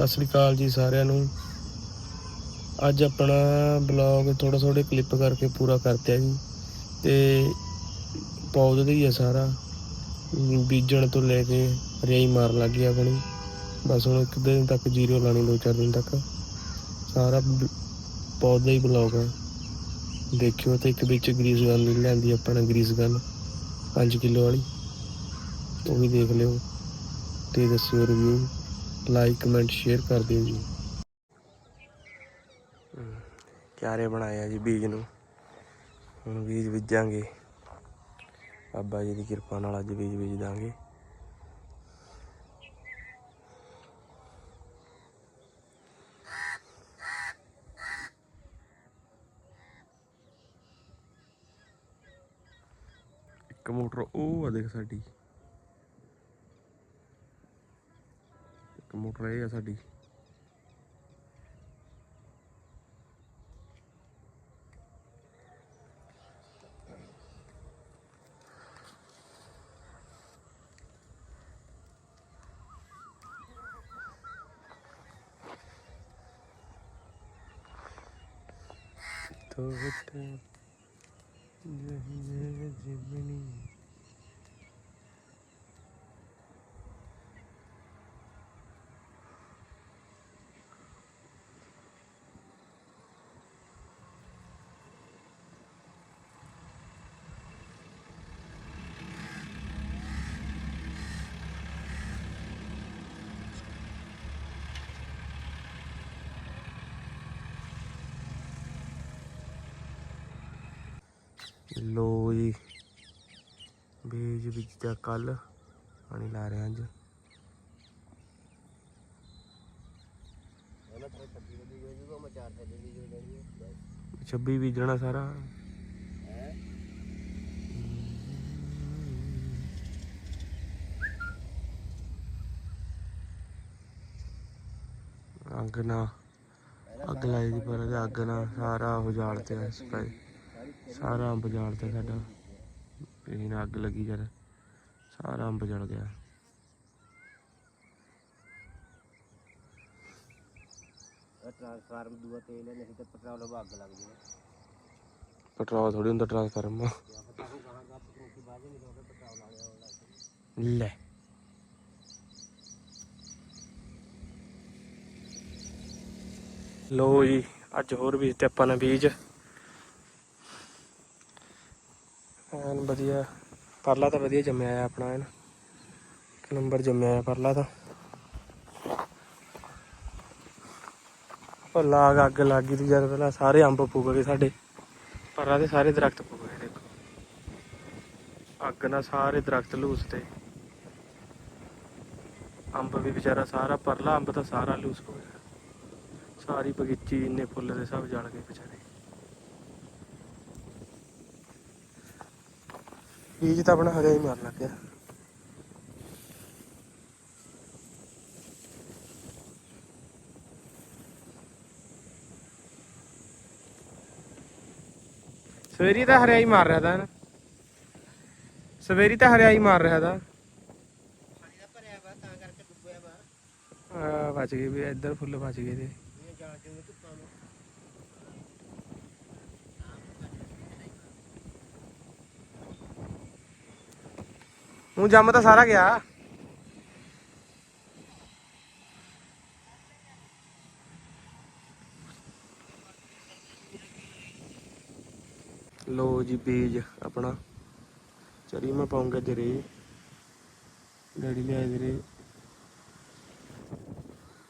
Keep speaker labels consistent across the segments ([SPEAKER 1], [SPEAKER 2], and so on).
[SPEAKER 1] ਸਤਿ ਸ੍ਰੀ ਅਕਾਲ ਜੀ ਸਾਰਿਆਂ ਨੂੰ। ਅੱਜ ਆਪਣਾ ਬਲੌਗ ਥੋੜਾ ਥੋੜੇ ਕਲਿੱਪ ਕਰਕੇ ਪੂਰਾ ਕਰਤੇ ਜੀ। ਤੇ ਪੌਦ ਦਾ ਹੀ ਆ ਸਾਰਾ, ਬੀਜਣ ਤੋਂ ਲੈ ਕੇ ਰੇਈ ਮਾਰਨ ਲੱਗ ਗਈ ਆਪਣੀ। ਬਸ ਹੁਣ ਇੱਕ ਦਿਨ ਤੱਕ ਜੀਰੋ ਲਾਣੀ ਦੋ ਚਾਰ ਦਿਨ ਤੱਕ। ਸਾਰਾ ਪੌਦਾ ਦਾ ਹੀ ਬਲੌਗ ਹੈ ਦੇਖਿਓ ਤੇ ਇੱਕ ਵਿੱਚ ਗਰੀਸ ਗਨ ਵੀ ਲੈਂਦੀ ਆਪਣਾ ਗਰੀਸ ਗਨ 5 ਕਿਲੋ ਵਾਲੀ। ਉਹ ਵੀ ਦੇਖ ਲਿਓ ਤੇ ਦੱਸਿਓ ਰਿਵਿਊ ਲਾਈਕ ਕਮੈਂਟ ਸ਼ੇਅਰ ਕਰ ਦਿਓ ਜੀ। ਕਿਆਰੇ ਬਣਾਏ ਆ ਜੀ ਬੀਜ ਨੂੰ। ਹੁਣ ਬੀਜ ਬੀਜਾਂਗੇ। ਬਾਬਾ ਜੀ ਦੀ ਕਿਰਪਾ ਨਾਲ ਅੱਜ ਬੀਜ ਬੀਜ ਦਾਂਗੇ। ਇੱਕ ਮੋਟਰ ਉਹ ਆ ਦੇਖ ਸਾਡੀ। ਮੋਟਰ ਇਹ ਆ ਸਾਡੀ ਟੋਟ ਜਹੀਏ ਜਿਮਨੀ ਲੋ ਜੀ। ਬੀਜ ਬੀਜਿਆ ਕੱਲ। ਪਾਣੀ ਲਾ ਰਹੇ ਹਾਂ ਅੱਜ। ਛੱਬੀ ਬੀਜਣਾ ਸਾਰਾ। ਅੱਗ ਨਾ। ਅੱਗ ਲਾਈ ਦੀ ਪਰ ਅੱਗ ਨਾ। ਸਾਰਾ ਉਜਾੜ ਤੇ ਸਪਾਈ ਸਾਰਾ ਅੰਬ ਜਲ ਤੇ ਸਾਡਾ। ਇਹ ਅੱਗ ਲੱਗੀ ਜਦ ਸਾਰਾ ਅੰਬ ਜਲ ਗਿਆ
[SPEAKER 2] ਟ੍ਰਾਂਸਫਾਰਮ ਦੂਆ ਤੇਲ ਹੈ ਨਹੀਂ ਤਾਂ ਪੈਟਰੋਲ ਉਹ ਅੱਗ ਲੱਗ ਜਾਵੇ।
[SPEAKER 1] ਪੈਟਰੋਲ ਥੋੜੀ ਹੁੰਦਾ ਟ੍ਰਾਂਸਫਾਰਮ ਲੈ। ਲੋ ਜੀ ਅੱਜ ਹੋਰ ਵੀ ਤੇ ਆਪਾਂ ਨੇ ਬੀਜ। ਐਨ ਵਧੀਆ। ਪਰਲਾ ਤਾਂ ਵਧੀਆ ਜੰਮਿਆ ਆ ਆਪਣਾ ਐਨ। ਇੱਕ ਨੰਬਰ ਜੰਮਿਆ ਆ ਪਰਲਾ ਤਾਂ। ਉਹ ਲਾਗ ਅੱਗ ਲੱਗ ਗਈ ਤੀ ਜਦ ਪਹਿਲਾਂ ਸਾਰੇ ਅੰਬ ਪੁੱਗ ਗਏ ਸਾਡੇ। ਪਰਾਂ ਦੇ ਸਾਰੇ ਦਰਖਤ ਪੁੱਗ ਗਏ ਦੇਖੋ। ਅੱਗ ਨਾਲ ਸਾਰੇ ਦਰਖਤ ਲੂਸ ਤੇ। ਅੰਬ ਵੀ ਵਿਚਾਰਾ ਸਾਰਾ, ਪਰਲਾ ਅੰਬ ਤਾਂ ਸਾਰਾ ਲੂਸ ਹੋ ਗਿਆ। ਸਾਰੀ ਬਗੀਚੀ ਇੰਨੇ ਫੁੱਲ ਦੇ ਸਭ ਜਲ ਗਏ ਵਿਚਾਰੇ। ਬੀਜ ਤਾਂ ਆਪਣਾ ਹਗਾ ਹੀ ਮਾਰ ਲੱਗਿਆ। ਸਵੇਰੀ ਤਾਂ ਹਰਿਆਈ ਮਾਰ ਰਿਹਾ ਤਾਂ। ਸਵੇਰੀ ਤਾਂ ਹਰਿਆਈ ਮਾਰ ਰਿਹਾ ਤਾਂ।
[SPEAKER 2] ਪਾਣੀ ਦਾ ਭਰਿਆ ਵਾ ਤਾਂ ਕਰਕੇ ਡੁੱਬਿਆ ਵਾ।
[SPEAKER 1] ਆ ਬਚ ਗਏ ਵੀ ਇੱਧਰ ਫੁੱਲ ਬਚ ਗਏ ਤੇ
[SPEAKER 2] ਇਹ ਜਾਲ ਜੂਗੇ ਧੁੱਪਾਂ ਨੂੰ
[SPEAKER 1] ਹੁਣ ਜੰਮ ਤਾਂ ਸਾਰਾ ਗਿਆ। ਲੋ ਜੀ ਬੀਜ ਆਪਣਾ। ਚਰੀ ਮੈਂ ਪਾਉਂਗਾ ਜਰੇ। ਡੈਡੀ ਲਿਆਏ ਜਰੇ।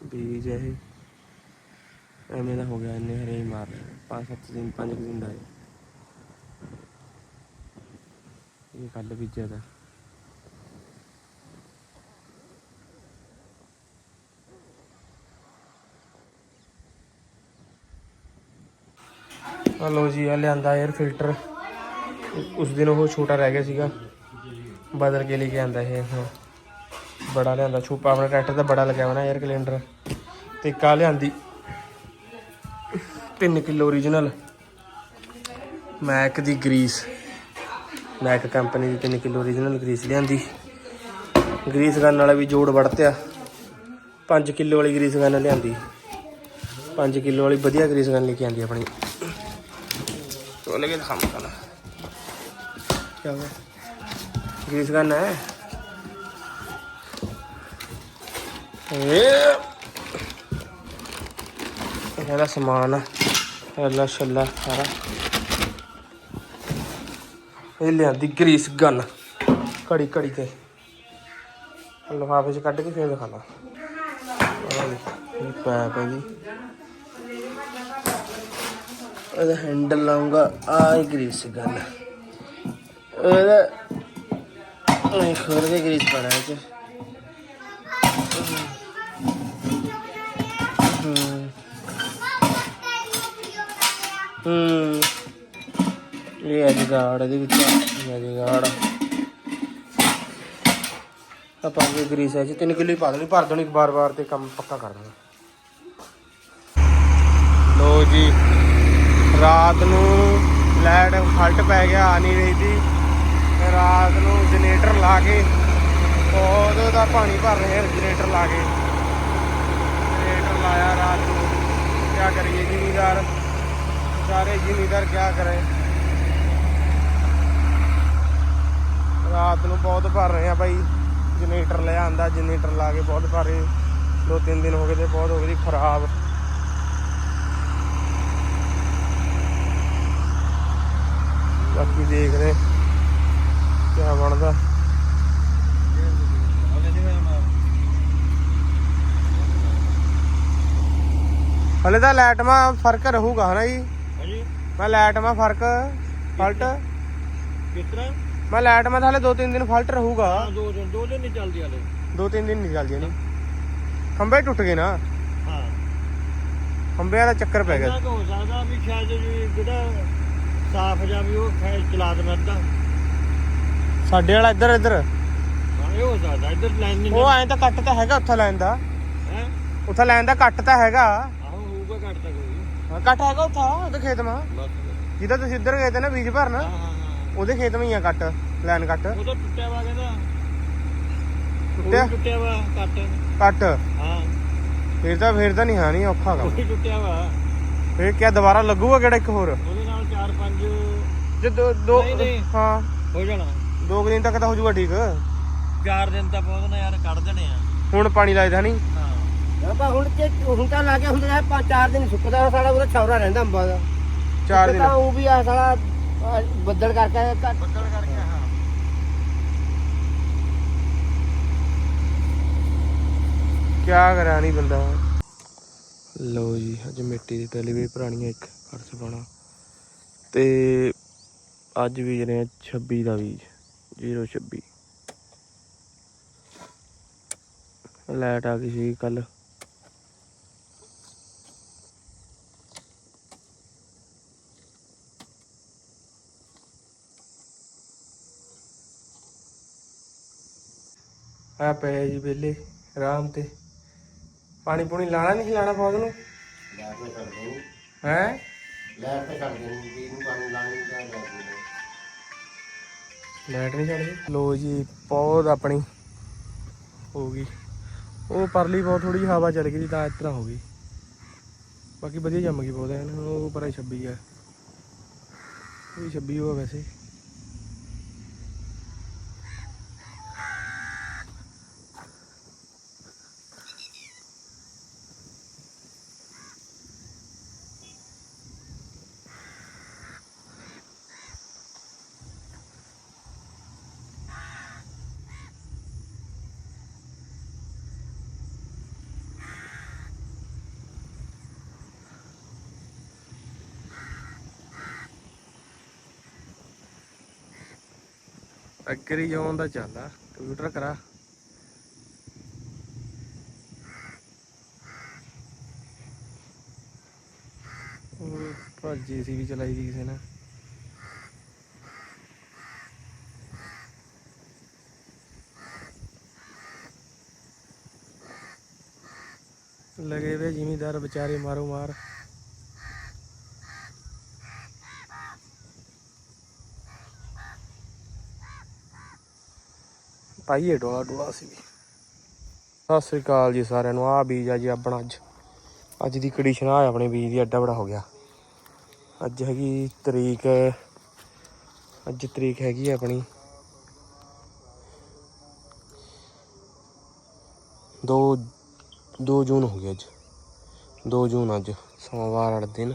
[SPEAKER 1] ਬੀਜ ਇਹ। ਐਵੇਂ ਦਾ ਹੋ ਗਿਆ, ਇੰਨੇ ਹਰੇ ਹੀ ਮਾਰ ਪੰਜ ਸੱਤ ਦਿਨ, ਪੰਜ ਦਿਨ ਦਾ ਇਹ। ਕੱਲ ਬੀਜਿਆ ਦਾ ਆ ਲੋ ਜੀ ਆ ਲਿਆਂਦਾ 에ਅਰ ਫਿਲਟਰ ਉਸ ਦਿਨ ਉਹ ਛੋਟਾ ਰਹਿ ਗਿਆ ਸੀਗਾ। ਬਦਲ ਕੇ ਲੈ ਕੇ ਆਂਦਾ ਇਹ ਹੁਣ ਬੜਾ ਲਿਆਂਦਾ ਛੋਪਾ ਆਪਣਾ ਟਰੈਕਟਰ ਦਾ ਬੜਾ ਲੱਗਿਆ ਹੋਣਾ ਨਾ 에ਅਰ ਕੈਲੰਡਰ ਤੇ ਕਾ ਲਿਆਂਦੀ। 3 ਕਿਲੋ origignal ਮੈਕ ਦੀ ਗਰੀਸ। ਮੈਕ ਕੰਪਨੀ ਦੀ 3 ਕਿਲੋ origignal ਗਰੀਸ ਲਿਆਂਦੀ। ਗਰੀਸ ਕਰਨ ਵਾਲਾ ਵੀ ਜੋੜ ਵੜਤਿਆ। 5 ਕਿਲੋ ਵਾਲੀ ਗਰੀਸ ਗਨ ਲਿਆਂਦੀ। 5 ਕਿਲੋ ਵਾਲੀ ਵਧੀਆ ਗਰੀਸ ਗਨ ਲੈ ਕੇ ਆਂਦੀ ਆਪਣੀ। ਕਲਾ ਕੀ ਹੋ ਗਰੀਸ ਗਨ ਹੈ ਇਹ ਇਹਦਾ ਸਮਾਨ ਆ ਇਹਦਾ ਛੱਲਾ ਸਾਰਾ ਇਹ ਲਿਆਂਦੀ ਗਰੀਸ ਗਨ ਘੜੀ ਘੜੀ ਤੇ ਲਿਫਾਫੇ ਚ ਕੱਢ ਕੇ ਫੇਰ ਦਿਖਾ ਲਾ ਆਹ ਲੈ, ਇਹ ਪੈਪ ਹੈ ਜੀ ਇਹਦਾ ਹੈਂਡਲ ਲਾਉਂਗਾ ਆ ਹੀ ਗਰੀਸ ਗਨ ਇਹਦਾ ਇਹ ਖੋਲ ਕੇ ਗਰੀਸ ਪਾਣਾ ਇਹ ਚ। ਹੂੰ। ਇਹ ਹੈ ਜਗਾੜ ਇਹਦੇ ਵਿੱਚ ਇਹ ਹੈ ਆਪਾਂ ਇਹ ਗਰੀਸ ਹੈ ਜੀ 3 ਕਿਲੋ ਹੀ ਪਾ ਦੇਣੀ, ਭਰ ਦੇਣੀ ਬਾਰ ਬਾਰ ਤੇ ਕੰਮ ਪੱਕਾ ਕਰ ਦੇਣਾ। ਲੋ ਜੀ। ਰਾਤ ਨੂੰ ਲਾਈਟ ਫਲਟ ਪੈ ਗਿਆ, ਆ ਨਹੀਂ ਰਹੀ ਸੀ। ਰਾਤ ਨੂੰ ਜਨਰੇਟਰ ਲਾ ਕੇ ਉਹਦੇ ਦਾ ਪਾਣੀ ਭਰ ਰਹੇ ਹਾਂ ਜਨਰੇਟਰ ਲਾ ਕੇ। ਜਨਰੇਟਰ ਲਾਇਆ ਰਾਤ ਨੂੰ। ਕੀ ਕਰੀਏ ਜ਼ਿਮੀਦਾਰ? ਸਾਰੇ ਜ਼ਿਮੀਦਾਰ ਕੀ ਕਰੇ? ਰਾਤ ਨੂੰ ਬਹੁਤ ਭਰ ਰਹੇ ਆ ਭਾਈ ਜਨਰੇਟਰ ਲੈ ਆਂਦਾ ਜਨਰੇਟਰ ਲਾ ਕੇ ਬਹੁਤ ਭਰ ਰਹੇ। ਦੋ ਤਿੰਨ ਦਿਨ ਹੋ ਗਏ ਤੇ ਬਹੁਤ ਹੋ ਗਈ ਖਰਾਬ। ਬਾਕੀ ਦੇਖ ਰਹੇ। ਕੀ ਬਣਦਾ? ਹਲੇ ਤਾਂ ਲਾਈਟ ਮਾ ਫ਼ਰਕ ਰਹੂਗਾ ਹਨਾ ਜੀ?
[SPEAKER 2] ਹਾਂਜੀ।
[SPEAKER 1] ਮੈਂ ਲਾਈਟ ਮਾ ਫ਼ਰਕ ਫਲਟ।
[SPEAKER 2] ਕਿਤਨਾ
[SPEAKER 1] ਮੈਂ ਲਾਈਟ ਮਾ ਹਲੇ ਦੋ ਤਿੰਨ ਦਿਨ ਫਲਟ ਰਹੂਗਾ।
[SPEAKER 2] ਦੋ ਦਿਨ ਦੋ ਦਿਨ ਨਹੀਂ ਚੱਲਦੀ ਹਲੇ।
[SPEAKER 1] ਦੋ ਤਿੰਨ ਦਿਨ ਨਹੀਂ ਚੱਲਦੀ ਨਹੀਂ ਖੰਭੇ ਟੁੱਟ ਗਏ ਨਾ।
[SPEAKER 2] ਹਾਂ।
[SPEAKER 1] ਖੰਭਿਆਂ ਦਾ ਚੱਕਰ ਪੈ ਗਿਆ।
[SPEAKER 2] ਹੋ ਸਕਦਾ ਵੀ ਸ਼ਾਇਦ ਜਿਹੜਾ ਸਾਫ਼ ਜਾਂ ਵੀ ਉਹ ਖੈ ਚਲਾ ਦੇਣਾ ਅੱਧਾ।
[SPEAKER 1] ਸਾਡੇ ਵਾਲਾ ਇੱਧਰ ਇੱਧਰ।
[SPEAKER 2] ਹਾਂ ਇਹ ਹੋ ਸਕਦਾ ਇੱਧਰ ਲਾਈਨ ਨਹੀਂ
[SPEAKER 1] ਉਹ ਐਂ ਤਾਂ ਕੱਟ ਤਾਂ ਹੈਗਾ ਉੱਥੇ ਲਾਈਨ ਦਾ।
[SPEAKER 2] ਹੈ?
[SPEAKER 1] ਉੱਥੇ ਲਾਈਨ ਦਾ ਕੱਟ ਤਾਂ ਹੈਗਾ।
[SPEAKER 2] ਆਹੋ ਹੋਊਗਾ ਘੱਟ ਤਾਂ ਕੋਈ
[SPEAKER 1] ਕੱਟ ਹੈਗਾ ਉੱਥੇ ਉਹਦੇ ਖੇਤ ਮਾ। ਜਿੱਦਾਂ ਤੁਸੀਂ ਇੱਧਰ ਗਏ ਤੇ ਨਾ ਬੀਜ ਭਰਨ ਉਹਦੇ ਖੇਤ ਮਾ ਹੀ ਆ ਕੱਟ ਲਾਈਨ ਕੱਟ।
[SPEAKER 2] ਉਹ ਤਾਂ ਟੁੱਟਿਆ ਵਾ ਕਹਿੰਦਾ।
[SPEAKER 1] ਟੁੱਟਿਆ?
[SPEAKER 2] ਟੁੱਟਿਆ ਵਾ ਕੱਟ।
[SPEAKER 1] ਕੱਟ?
[SPEAKER 2] ਹਾਂ।
[SPEAKER 1] ਫੇਰ ਤਾਂ ਫੇਰ ਤਾਂ ਨਹੀਂ ਹਾਨੀ ਔਖਾ
[SPEAKER 2] ਵੀ ਟੁੱਟਿਆ ਵਾ।
[SPEAKER 1] ਫੇਰ ਕਿਆ ਦੁਬਾਰਾ ਲੱਗੂਗਾ ਕਿਹੜਾ ਇੱਕ ਹੋਰ?
[SPEAKER 2] ਉਹਦੇ ਨਾਲ 4-5
[SPEAKER 1] ਜੇ ਦੋ ਦੋ
[SPEAKER 2] ਨਹੀਂ, ਨਹੀਂ।
[SPEAKER 1] ਹਾਂ।
[SPEAKER 2] ਹੋ ਜਾਣਾ।
[SPEAKER 1] ਦੋ ਕੁ ਦਿਨ ਤੱਕ ਤਾਂ ਹੋ ਜਾਊਗਾ ਠੀਕ।
[SPEAKER 2] 4 ਦਿਨ ਤਾਂ ਬਹੁਤ ਨਾ ਯਾਰ ਕੱਢ ਦੇਣੇ ਆ।
[SPEAKER 1] ਹੁਣ ਪਾਣੀ ਲਾਇਦਾ ਨਹੀਂ।
[SPEAKER 2] ਹਾਂ।
[SPEAKER 3] ਆਪਾਂ ਹੁਣ ਤੇ ਹੁਣ ਤਾਂ ਲਾ ਕੇ ਹੁੰਦੇ ਨੇ ਪੰਜ ਚਾਰ ਦਿਨ ਸੁੱਕਦਾ ਸਾਡਾ ਉਹਦਾ ਛੌਰਾ ਰਹਿੰਦਾ ਅੰਬਾਂ ਦਾ।
[SPEAKER 1] ਚਾਰ
[SPEAKER 3] ਤੇ
[SPEAKER 1] ਦਿਨ।
[SPEAKER 3] ਤਾਂ ਉਹ ਵੀ ਆ ਸਾਲਾ ਆਹ ਬੱਦਲ ਕਰਕੇ
[SPEAKER 2] ਬੱਦਲ ਕਰਕੇ ਹਾਂ।
[SPEAKER 1] ਕਿਆ ਕਰਾਂ ਨਹੀਂ ਬੰਦਾ। ਲਓ ਜੀ ਅੱਜ ਮਿੱਟੀ ਦੀ ਪਹਿਲੀ ਵੀ ਪੁਰਾਣੀ ਇੱਕ ਖਰਚ ਪਾਣਾ ਤੇ ਅੱਜ ਬੀਜ ਰਹੇ ਆ 26 ਦਾ ਬੀਜ 026 ਲਾਈਟ ਆ ਗਈ ਸੀ ਕੱਲ। ਆ ਪਏ ਜੀ ਵਿਹਲੇ ਆਰਾਮ ਤੇ। ਪਾਣੀ ਪੂਣੀ ਲਾਣਾ ਨਹੀਂ ਲਾਣਾ ਪੌਦ ਨੂੰ? ਹੈ?
[SPEAKER 3] ਲੈਟ ਤੇ ਛੱਡ ਦੇਣੀ ਜੀ ਨੂੰ ਪਾਣੀ ਲਾਣੀ ਦਾ ਲੈਟ ਨਹੀਂ
[SPEAKER 1] ਲਾਈਟ ਨਹੀਂ ਛੱਡਦੀ ਲੋ ਜੀ ਪੌਦ ਆਪਣੀ ਹੋ ਗਈ। ਉਹ ਪਰਲੀ ਬਹੁਤ ਥੋੜੀ ਹਵਾ ਚੱਲ ਗਈ ਸੀ, ਤਾਂ ਇਸ ਤਰ੍ਹਾਂ ਹੋ ਗਈ। ਬਾਕੀ ਵਧੀਆ ਜੰਮ ਗਈ ਪੌਦਾ ਐਨ ਉਹ ਪਰ 26 ਆ। ਉਹ ਵੀ 26 ਹੋਆ ਵੈਸੇ। ਅੱਗਰੀ ਜਾਉਣ ਦਾ ਚੱਲਦਾ ਕੰਪਿਊਟਰ ਕਰਾ। ਉਹ ਭਾਜੀ ਸੀ ਵੀ ਚਲਾਈ ਦੀ ਕਿਸੇ ਨੇ। ਲਗੇ ਵੇ ਜ਼ਿਮੀਦਾਰ ਵਿਚਾਰੇ ਮਾਰੋ ਮਾਰ ਪਾਈਏ ਡੋਲਾ ਡੋਲਾ ਸੀ ਵੀ। ਸਤਿ ਸ੍ਰੀ ਅਕਾਲ ਜੀ ਸਾਰਿਆਂ ਨੂੰ ਆ ਬੀਜ ਆ ਜੀ ਆਪਣਾ ਅੱਜ। ਅੱਜ ਦੀ ਕੰਡੀਸ਼ਨ ਆ ਆਪਣੇ ਬੀਜ ਦੀ ਐਡਾ ਬੜਾ ਹੋ ਗਿਆ। ਅੱਜ ਹੈਗੀ ਤਰੀਕ, ਅੱਜ ਤਰੀਕ ਹੈਗੀ ਆਪਣੀ। 2 2 ਜੂਨ ਹੋ ਗਿਆ ਅੱਜ। 2 ਜੂਨ ਅੱਜ, ਸੋਮਵਾਰ ਵਾਲਾ ਦਿਨ।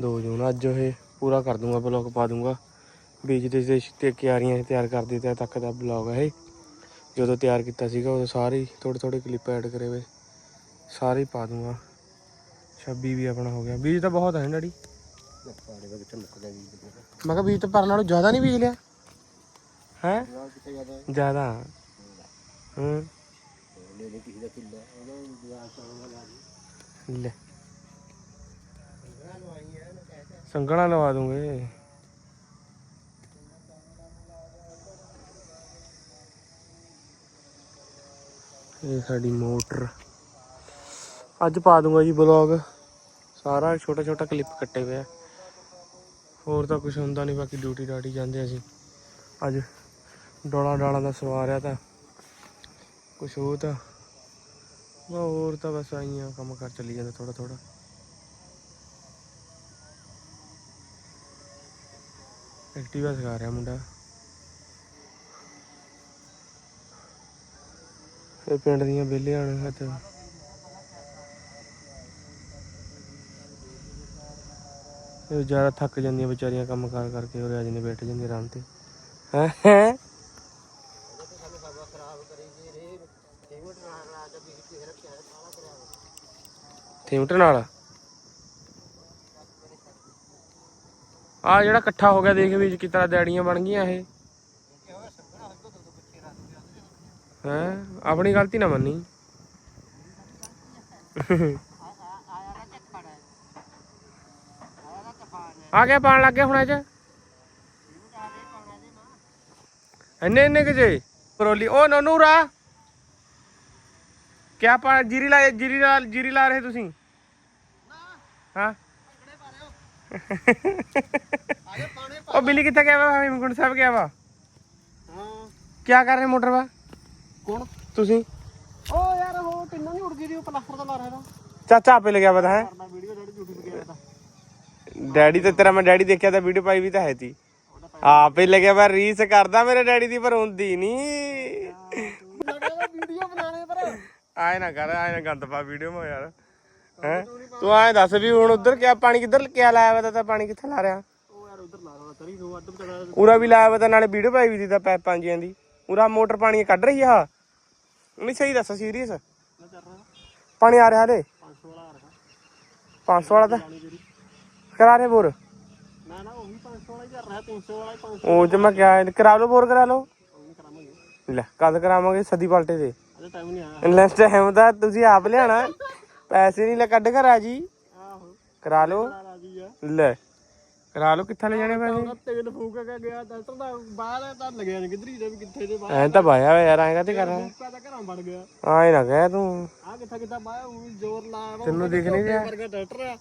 [SPEAKER 1] 2 ਜੂਨ, ਅੱਜ ਇਹ ਪੂਰਾ ਕਰ ਦੂੰਗਾ ਬਲੌਗ ਪਾ ਦੂੰਗਾ। ਬੀਜ ਦੇ ਤੇ ਕਿਆਰੀਆਂ ਤਿਆਰ ਕਰ ਦਿੱਤੇ ਤੱਕ ਦਾ ਬਲੌਗ ਹੈ ਇਹ। ਜਦੋਂ ਤਿਆਰ ਕੀਤਾ ਸੀਗਾ, ਉਦੋਂ ਸਾਰੇ ਥੋੜੇ ਥੋੜੇ ਕਲਿੱਪ ਐਡ ਕਰੇ ਹੋਏ। ਸਾਰੇ ਹੀ ਪਾ ਦੂੰਗਾ। 26 ਵੀ ਆਪਣਾ ਹੋ ਗਿਆ। ਬੀਜ ਤਾਂ ਬਹੁਤ ਹੈ ਨਾ ਡੈਡੀ।
[SPEAKER 3] ਪਾੜੇ ਦੇ ਵਿੱਚ ਮੁੱਕਦਾ ਵੀ
[SPEAKER 1] ਮੈਂ ਕਿਹਾ ਬੀਜ ਤਾਂ ਪਰ ਨਾਲੋਂ ਜ਼ਿਆਦਾ ਨਹੀਂ ਬੀਜ ਲਿਆ। ਹੈ?
[SPEAKER 3] ਕਿੱਥੇ ਜਾਂਦਾ
[SPEAKER 1] ਜ਼ਿਆਦਾ। ਹੂੰ।
[SPEAKER 3] ਲੈ। ਲੈ ਕਿਸੇ ਦਾ ਕਿੱਲਾ ਉਹਦਾ ਵਿਆਹ ਚਾਹੁੰਦਾ ਲਾ
[SPEAKER 1] ਲੈ ਸੰਗਣਾ ਲਵਾ ਦੂੰਗੇ। ਇਹ ਸਾਡੀ ਮੋਟਰ। ਅੱਜ ਪਾ ਦੂੰਗਾ ਜੀ ਬਲੌਗ ਸਾਰਾ ਛੋਟਾ ਛੋਟਾ ਕਲਿੱਪ ਕੱਟੇ ਹੋਏ ਆ। ਹੋਰ ਤਾਂ ਕੁਝ ਹੁੰਦਾ ਨਹੀਂ ਬਾਕੀ ਡਿਊਟੀ ਡਾਟੀ ਜਾਂਦੇ ਅਸੀਂ। ਅੱਜ ਡੋਲਾ ਡਾਲਾ ਦਾ ਸਵਾਰਿਆ ਤਾਂ ਕੁਝ ਹੋਰ ਤਾਂ। ਹੋਰ ਤਾਂ ਬਸ ਆਈਆਂ ਕੰਮ ਕਰ ਚੱਲੀ ਜਾਂਦਾ ਥੋੜਾ ਥੋੜਾ ਐਕਟਿਵਾ ਸਿਖਾ ਰਿਹਾ ਮੁੰਡਾ। ਇਹ ਪਿੰਡ ਦੀਆਂ ਬੇਲੀਆਂ ਨੇ ਤੇ ਇਹ ਜ਼ਿਆਦਾ ਥੱਕ ਜਾਂਦੀਆਂ ਵਿਚਾਰੀਆਂ ਕੰਮ ਕਾਰ ਕਰਕੇ ਉਹ ਆ ਜਾਂਦੇ ਬੈਠ ਜਾਂਦੀ ਆਰਾਮ ਤੇ। ਹੈ ਹੈ?
[SPEAKER 3] ਨਾਲ।
[SPEAKER 1] ਆ ਜਿਹੜਾ ਇਕੱਠਾ ਹੋ ਗਿਆ, ਦੇਖ ਵੀ ਕਿਸ ਤਰ੍ਹਾਂ ਡੈੜੀਆਂ ਬਣ ਗਈਆਂ ਇਹ। ਹੈ? ਆਪਣੀ ਗਲਤੀ ਨਾ ਮੰਨੀ। ਆ ਗਿਆ ਪਾਣ ਲੱਗ ਗਿਆ ਹੁਣ ਅੱਜ ਇੰਨੇ ਇੰਨੇ ਕਿ ਜੇ। ਪਰੋਲੀ ਉਹ ਨਨੂਰਾ ਕਿਆ ਪਾ ਜੀਰੀ ਲਾ ਜੀਰੀ ਲਾ ਜੀਰੀ ਲਾ ਰਹੇ ਤੁਸੀਂ। ਹਾਂ। ਉਹ ਬਿੱਲੀ ਕਿੱਥੇ ਗਿਆ ਵਾ? ਹਮਕੁੰਡ ਸਾਹਿਬ ਗਿਆ ਵਾ।
[SPEAKER 3] ਹਾਂ।
[SPEAKER 1] ਕਿਆ ਕਰ ਰਹੇ ਮੋਟਰ ਵਾ?
[SPEAKER 3] ਕੌਣ?
[SPEAKER 1] ਤੁਸੀਂ?
[SPEAKER 3] ਓ ਯਾਰ ਉਹ ਟਿੰਨਾ ਨਹੀਂ ਉੜ ਗਈ ਦੀ ਉਹ ਪਲਾਸਟਰ ਦਾ ਲਾ ਰਿਹਾ ਦਾ
[SPEAKER 1] ਚਾਚਾ ਆਪੇ ਲੱਗਿਆ ਪਤਾ ਹੈ।
[SPEAKER 3] ਕਰਨਾ ਵੀਡੀਓ ਜਿਹੜੀ YouTube ਤੇ ਗਿਆ ਤਾਂ
[SPEAKER 1] ਡੈਡੀ ਤੇ ਤੇਰਾ ਮੈਂ ਡੈਡੀ ਦੇਖਿਆ ਤਾਂ ਵੀਡੀਓ ਪਾਈ ਵੀ ਤਾਂ ਹੈ ਤੀ। ਆਪੇ ਲੱਗਿਆ ਮੈਂ ਰੀਸ ਕਰਦਾ ਮੇਰੇ ਡੈਡੀ ਦੀ ਪਰ ਹੁੰਦੀ ਨਹੀਂ
[SPEAKER 3] ਵੀਡੀਓ ਬਣਾਣੇ ਪਰ।
[SPEAKER 1] ਆਏ ਨਾ ਕਰ ਆਏ ਨਾ ਗੰਦ ਪਾ ਵੀਡੀਓ ਮੋ ਯਾਰ। ਹੈ? ਤੂੰ ਆਏ ਦੱਸ ਵੀ ਹੁਣ ਉਧਰ ਕਿਆ ਪਾਣੀ ਕਿੱਧਰ ਕਿਆ ਲਾਇਆ ਵਾ ਤਾ ਪਾਣੀ ਕਿੱਥੇ ਲਾ ਰਿਹਾ?
[SPEAKER 3] ਉਹ ਯਾਰ ਉਧਰ ਲਾ ਰਹਾ ਤਰੀ ਨੂੰ ਅੱਧ
[SPEAKER 1] ਉਰਾ ਵੀ ਲਾਇਆ ਵਾ ਤਾਂ ਨਾਲੇ ਵੀਡੀਓ ਪਾਈ ਵੀ ਤੀ ਤਾਂ ਪੈਪਾਂ ਜੀਆਂ ਦੀ। ਉਰਾ ਮੋਟਰ ਪਾਣੀ ਕੱਢ ਰਹੀ ਆ ਨਹੀਂ ਸਹੀ ਦੱਸ ਸੀਰੀਅਸ
[SPEAKER 3] ਨਾ ਚੱਲ ਰਿਹਾ
[SPEAKER 1] ਪਾਣੀ ਆ ਰਿਹਾ ਹਲੇ?
[SPEAKER 3] 500 ਵਾਲਾ ਆ ਰਿਹਾ
[SPEAKER 1] 500 ਵਾਲਾ ਤਾਂ। ਕਰਾ ਰਹੇ ਬੋਰ?
[SPEAKER 3] ਨਾ ਨਾ ਉਹ ਵੀ 500 ਵਾਲਾ ਹੀ ਚੱਲ ਰਿਹਾ 300 ਵਾਲਾ ਹੀ 500
[SPEAKER 1] ਉਹ ਚ ਮੈਂ ਕਿਹਾ, ਕਰਾ ਲਓ, ਬੋਰ ਕਰਾ ਲਓ।
[SPEAKER 3] ਉਹ ਕਰਾਵਾਂਗੇ
[SPEAKER 1] ਲੈ ਕਦ ਕਰਾਵਾਂਗੇ ਸਦੀ ਪਲਟੇ ਤੇ
[SPEAKER 3] ਅਜੇ ਟਾਈਮ ਨਹੀਂ ਆਇਆ
[SPEAKER 1] ਇੰਨਾ ਟਾਈਮ ਦਾ ਤੁਸੀਂ ਆਪ ਲਿਆਣਾ ਪੈਸੇ ਨਹੀਂ ਲੈ, ਕੱਢ ਕਰ ਆ ਜੀ।
[SPEAKER 3] ਆਹੋ
[SPEAKER 1] ਕਰਾ ਲਓ। ਲੈ। ਕਰਾ ਲਓ ਕਿੱਥੇ ਲੈ ਜਾਣੇ ਪੈਸੇ?
[SPEAKER 3] ਤੇਲ ਫੂਕ ਕੇ ਗਿਆ ਡਾਕਟਰ ਦਾ ਬਾਹਰ ਤਾਂ ਲੱਗਿਆ ਨਹੀਂ ਕਿਧਰੀ ਦੇ ਵੀ ਕਿੱਥੇ ਦੇ ਬਾਹਰ
[SPEAKER 1] ਐਂ ਤਾਂ ਬਾਇਆ ਹੋਇਆ ਯਾਰ ਐਂ ਕਾਤੇ ਕਰ ਰਿਹਾ?
[SPEAKER 3] ਫੂਕਾ ਤਾਂ ਘਰਾਂ ਵੜ ਗਿਆ।
[SPEAKER 1] ਆਏ ਨਾ ਕਹਿ ਤੂੰ।
[SPEAKER 3] ਆ ਕਿੱਥਾ ਕਿੱਥਾ ਬਾਹਰ ਜ਼ੋਰ ਲਾਇਆ ਵਾ
[SPEAKER 1] ਤੈਨੂੰ ਦਿਖ ਨਹੀਂ ਰਿਹਾ।
[SPEAKER 3] ਡਾਕਟਰ ਆ।